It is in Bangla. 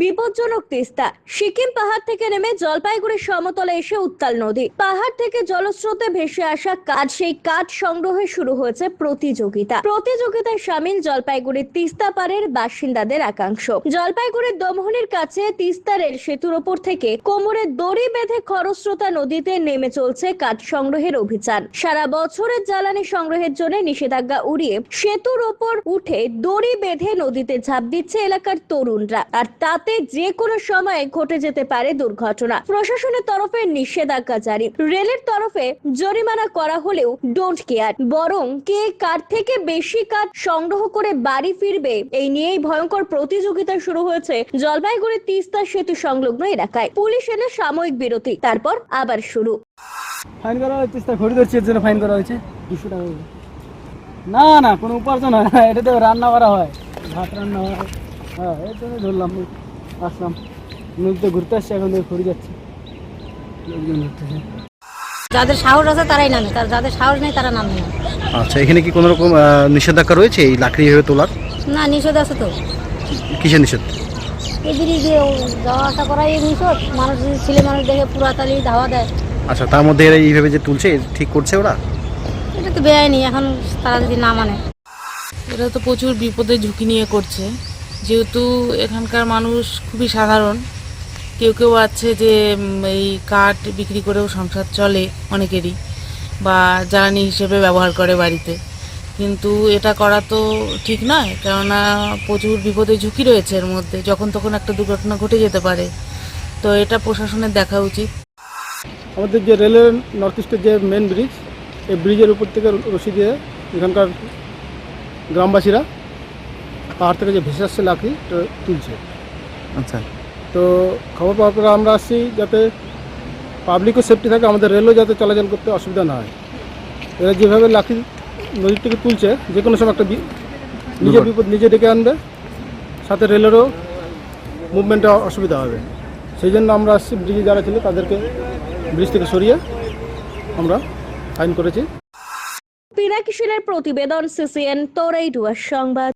বিপজ্জনক তিস্তা। সিকিম পাহাড় থেকে নেমে জলপাইগুড়ির সমতলে এসে উত্তাল নদী। পাহাড় থেকে জলস্রোতে ভেসে আসা কাঠ, সেই কাঠ সংগ্রহে শুরু হয়েছে প্রতিযোগিতা। প্রতিযোগিতায় সামিল জলপাইগুড়ির তিস্তা পাড়ের বাসিন্দাদের একাংশ। জলপাইগুড়ির দমহনির কাছে তিস্তা রেল সেতুর ওপর থেকে কোমরে দড়ি বেঁধে খরস্রোতা নদীতে নেমে চলছে কাঠ সংগ্রহের অভিযান। সারা বছরের জ্বালানি সংগ্রহের জন্য নিষেধাজ্ঞা উড়িয়ে সেতুর ওপর উঠে দড়ি বেঁধে নদীতে ঝাঁপ দিচ্ছে এলাকার তরুণরা। আর তাতে যে কোনো সময় ঘটে যেতে পারে দুর্ঘটনা। প্রশাসনের তরফে নিষেধাজ্ঞা জারি। রেলের তরফে জরিমানা করা হলেও ডোন্ট কেয়ার বরং কে কার থেকে বেশি কাঠ সংগ্রহ করে বাড়ি ফিরবে, এই নিয়েই ভয়ঙ্কর প্রতিযোগিতা শুরু হয়েছে জলপাইগুড়ি তিস্তা সেতু সংলগ্ন এলাকায়। পুলিশ এনে সাময়িক বিরতি, তারপর আবার শুরু। ফাইন করা হয়েছে, তিস্তা খড়ি ধরছি, এর জন্য ফাইন করা হয়েছে। দুশো টাকা না না, কোনো উপার্জন হয় না। এটাতে রান্না করা হয়। ভাত রান্না হয়। হ্যাঁ এর জন্য ধরলাম। আসলাম। নদীতে ঘুরতে আসছি এখন খড়ি যাচ্ছে। লোকজন ঘুরতেছে। যাদের সাহস আছে তারাই নামে তার যাদের সাহস নেই তারা নামে না। আচ্ছা এখানে কি কোনো রকম নিষেধাজ্ঞা রয়েছে এই লাকড়ি এভাবে তোলার? না নিষেধ আছে তো। কিসের নিষেধ? এই ব্রিজ যাওয়া আসা করাই নিষেধ। মানুষ যদি ছেলে মানুষ দেখে পুরাতালি ধাওয়া দেয়। আচ্ছা তার মধ্যে এরা এইভাবে যে তুলছে ঠিক করছে ওরা? এটা তো বেআইনি এখন তারা যদি না মানে। এরা তো প্রচুর বিপদের ঝুঁকি নিয়ে করছে। যেহেতু এখানকার মানুষ খুবই সাধারণ, কেউ কেউ আছে যে এই কাঠ বিক্রি করেও সংসার চলে অনেকেরই বা জ্বালানি হিসেবে ব্যবহার করে বাড়িতে। কিন্তু এটা করা তো ঠিক নয়, কেননা প্রচুর বিপদের ঝুঁকি রয়েছে এর মধ্যে, যখন তখন একটা দুর্ঘটনা ঘটে যেতে পারে। তো এটা প্রশাসনের দেখা উচিত। আমাদের যে রেলের নর্থ ইস্টের যে মেন ব্রিজ, এই ব্রিজের উপর থেকে রশি দিয়ে এখানকার গ্রামবাসীরা পাহাড় থেকে যে ভেসে আসছে লাকড়ি তুলছে। আচ্ছা। তো খবর পাওয়ার পরে আমরা আসছি যাতে পাবলিকও সেফটি থাকে আমাদের রেলও যাতে চলাচল করতে অসুবিধা না হয়। এরা যেভাবে লাঠি নদীর থেকে তুলছে যে কোনো সময় একটা বি- নিজের বিপদ। নিজে ডেকে আনবে সাথে রেলেরও মুভমেন্টে অসুবিধা হবে। সেই জন্য আমরা আসছি ব্রিজে যারা ছিল তাদেরকে ব্রিজ থেকে সরিয়ে আমরা ফাইন করেছি। পিনাকি সেনের প্রতিবেদন সিসিএন তোরাই ডুয়ার সংবাদ।